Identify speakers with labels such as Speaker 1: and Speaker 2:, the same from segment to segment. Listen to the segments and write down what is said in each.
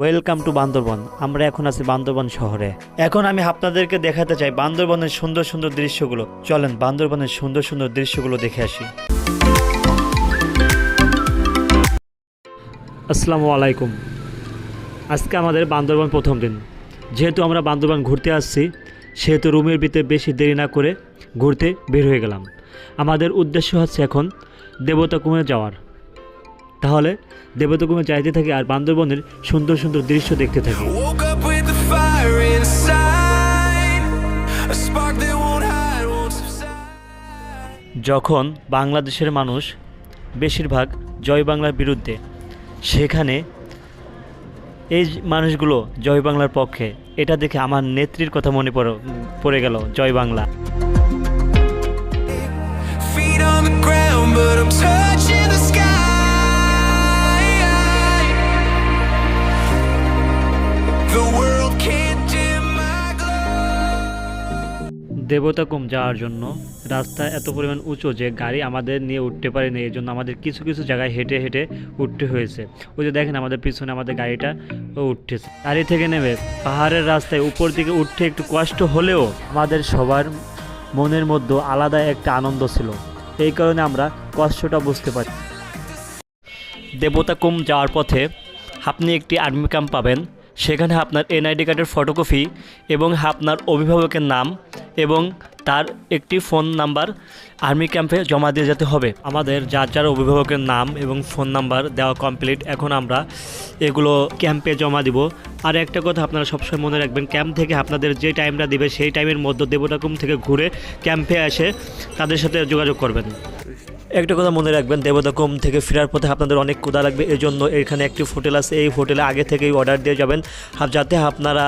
Speaker 1: Welcome to Bandarban আমরা এখন আছি বান্দরবন শহরে। এখন আমি আপনাদেরকে দেখাতে চাই বান্দরবনের সুন্দর সুন্দর দৃশ্যগুলো। চলেন বান্দরবনের সুন্দর সুন্দর দৃশ্যগুলো দেখে আসি। আসসালামু আলাইকুম। আজকে আমাদের বান্দরবন প্রথম দিন। যেহেতু আমরা বান্দরবন ঘুরতে আসছি, সেহেতু রুমের ভিতরে বেশি দেরি না করে ঘুরতে বের হয়ে গেলাম। আমাদের উদ্দেশ্য হচ্ছে এখন দেবতা দেবতাকুমে যাওয়ার। তাহলে দেবতাকুমে চাইতে থাকি আর বান্দরবনের সুন্দর সুন্দর দৃশ্য দেখতে থাকি. যখন বাংলাদেশের মানুষ বেশিরভাগ জয় বাংলার বিরুদ্ধে সেখানে এই মানুষগুলো জয় বাংলার পক্ষে এটা দেখে আমার নেত্রীর কথা মনে পড়ে পড়ে গেল জয় বাংলা। দেবতাকুম যাওয়ার জন্য। রাস্তা এত পরিমাণ উঁচু যে গাড়ি আমাদের নিয়ে উঠতে পারেনি, এই জন্য আমাদের কিছু কিছু জায়গায় হেঁটে হেঁটে উঠতে হয়েছে। ওই যে দেখেন আমাদের পিছনে আমাদের গাড়িটা উঠতেছে। গাড়ি থেকে নেমে পাহাড়ের রাস্তায় উপর দিকে উঠতে একটু কষ্ট হলেও আমাদের সবার মনের মধ্যে আলাদা একটা আনন্দ ছিল। এই কারণে আমরা কষ্টটা বুঝতে পারি। দেবতাকুম যাওয়ার পথে আপনি একটি আর্মি ক্যাম্প পাবেন। সেখানে আপনার এনআইডি কার্ডের ফটোকপি এবং আপনার অভিভাবকের নাম এবং তার একটি ফোন নাম্বার আর্মি ক্যাম্পে জমা দিয়ে যেতে হবে। আমাদের যার যার অভিভাবকের নাম এবং ফোন নাম্বার দেওয়া কমপ্লিট এখন আমরা এগুলো ক্যাম্পে জমা দিব। আর একটা কথা আপনারা সবসময় মনে রাখবেন, ক্যাম্প থেকে আপনাদের যে টাইমটা দেবে, সেই টাইমের মধ্যে দেবতাকুম থেকে ঘুরে ক্যাম্পে এসে তাদের সাথে যোগাযোগ করবেন। একটা কথা মনে রাখবেন দেবতাকুম থেকে ফেরার পথে আপনাদের অনেক ক্ষুধা লাগবে এই জন্য এখানে একটি হোটেল আছে, এই হোটেলে আগে থেকেই অর্ডার দিয়ে যাবেন। যাতে আপনারা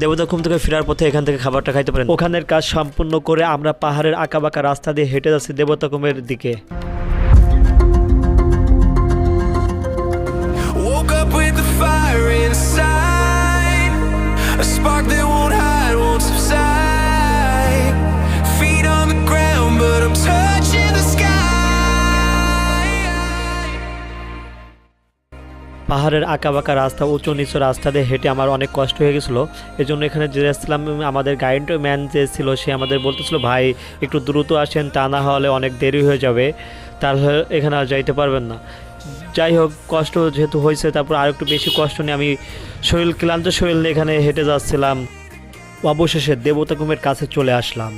Speaker 1: দেবতাকুম থেকে ফেরার পথে এখান থেকে খাবারটা খাইতে পারেন। ওখানের কাজ সম্পূর্ণ করে আমরা পাহাড়ের আঁকাবাঁকা রাস্তা দিয়ে হেঁটে যাচ্ছি দেবতাকুমের দিকে।
Speaker 2: Spark that won't
Speaker 1: পাহাড়ের আঁকাবাঁকা রাস্তা, উঁচু নিচু রাস্তা দিয়ে হেঁটে আমার অনেক কষ্ট হয়ে গেছিল। এই জন্য এখানে যে যাচ্ছিলাম আমাদের গাইড ম্যান যে ছিল, সে আমাদের বলতেছিল, ভাই, একটু দ্রুত আসেন, তা না হলে অনেক দেরি হয়ে যাবে। তাহলে এখানে আর যাইতে পারবেন না। যাই হোক, কষ্ট যেহেতু হয়েছে, তারপর আর একটু বেশি কষ্ট নিয়ে আমি শরীর, ক্লান্ত শরীর নিয়ে এখানে হেঁটে যাচ্ছিলাম। অবশেষে দেবতাকুমের কাছে চলে আসলাম।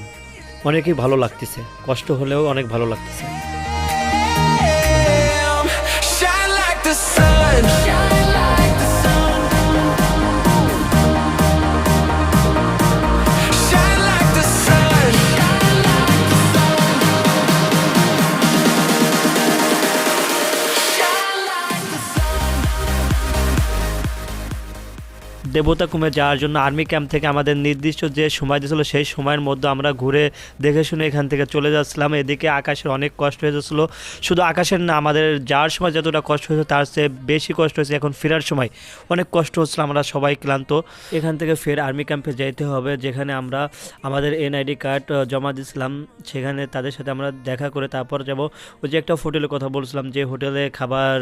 Speaker 1: অনেকই ভালো লাগতেছে। কষ্ট হলেও অনেক ভালো লাগতেছে। দেবতাকুমে যাওয়ার জন্য আর্মি ক্যাম্প থেকে আমাদের নির্দিষ্ট যে সময় দিয়েছিল, সেই সময়ের মধ্যে আমরা ঘুরে দেখে শুনে এখান থেকে চলে যাচ্ছিলাম। এদিকে আকাশের অনেক কষ্ট হয়ে যাচ্ছিল শুধু আকাশের না, আমাদের যাওয়ার সময় যতটা কষ্ট হয়েছে, তার চেয়ে বেশি কষ্ট হয়েছে এখন ফেরার সময়। অনেক কষ্ট হচ্ছিল, আমরা সবাই ক্লান্ত। এখান থেকে ফের আর্মি ক্যাম্পে যাইতে হবে, যেখানে আমরা আমাদের এনআইডি কার্ড জমা দিয়েছিলাম। সেখানে তাদের সাথে আমরা দেখা করে তারপর যাব। ওই যে একটা হোটেলের কথা বলছিলাম, যে হোটেলে খাবার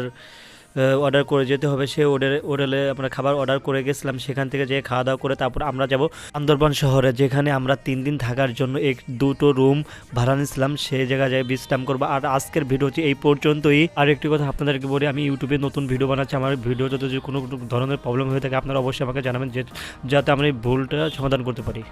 Speaker 1: অর্ডার করে যেতে হবে। সে হোটেলে হোটেলে আমরা খাবার অর্ডার করে গেছিলাম। সেখান থেকে যেয়ে খাওয়া দাওয়া করে তারপর আমরা যাব বান্দরবান শহরে, যেখানে আমরা তিন দিন থাকার জন্য এক দুটো রুম ভাড়া নিয়েছিলাম। সেই জায়গায় যাই বিশ্রাম করব। আর আজকের ভিডিও হচ্ছে এই পর্যন্তই। আর একটি কথা আপনাদেরকে বলি, আমি ইউটিউবে নতুন ভিডিও বানাচ্ছি। আমার ভিডিও যদি কোনো ধরনের প্রবলেম হয়ে থাকে, আপনারা অবশ্যই আমাকে জানাবেন যে যাতে আমরা এই ভুলটা সমাধান করতে পারি।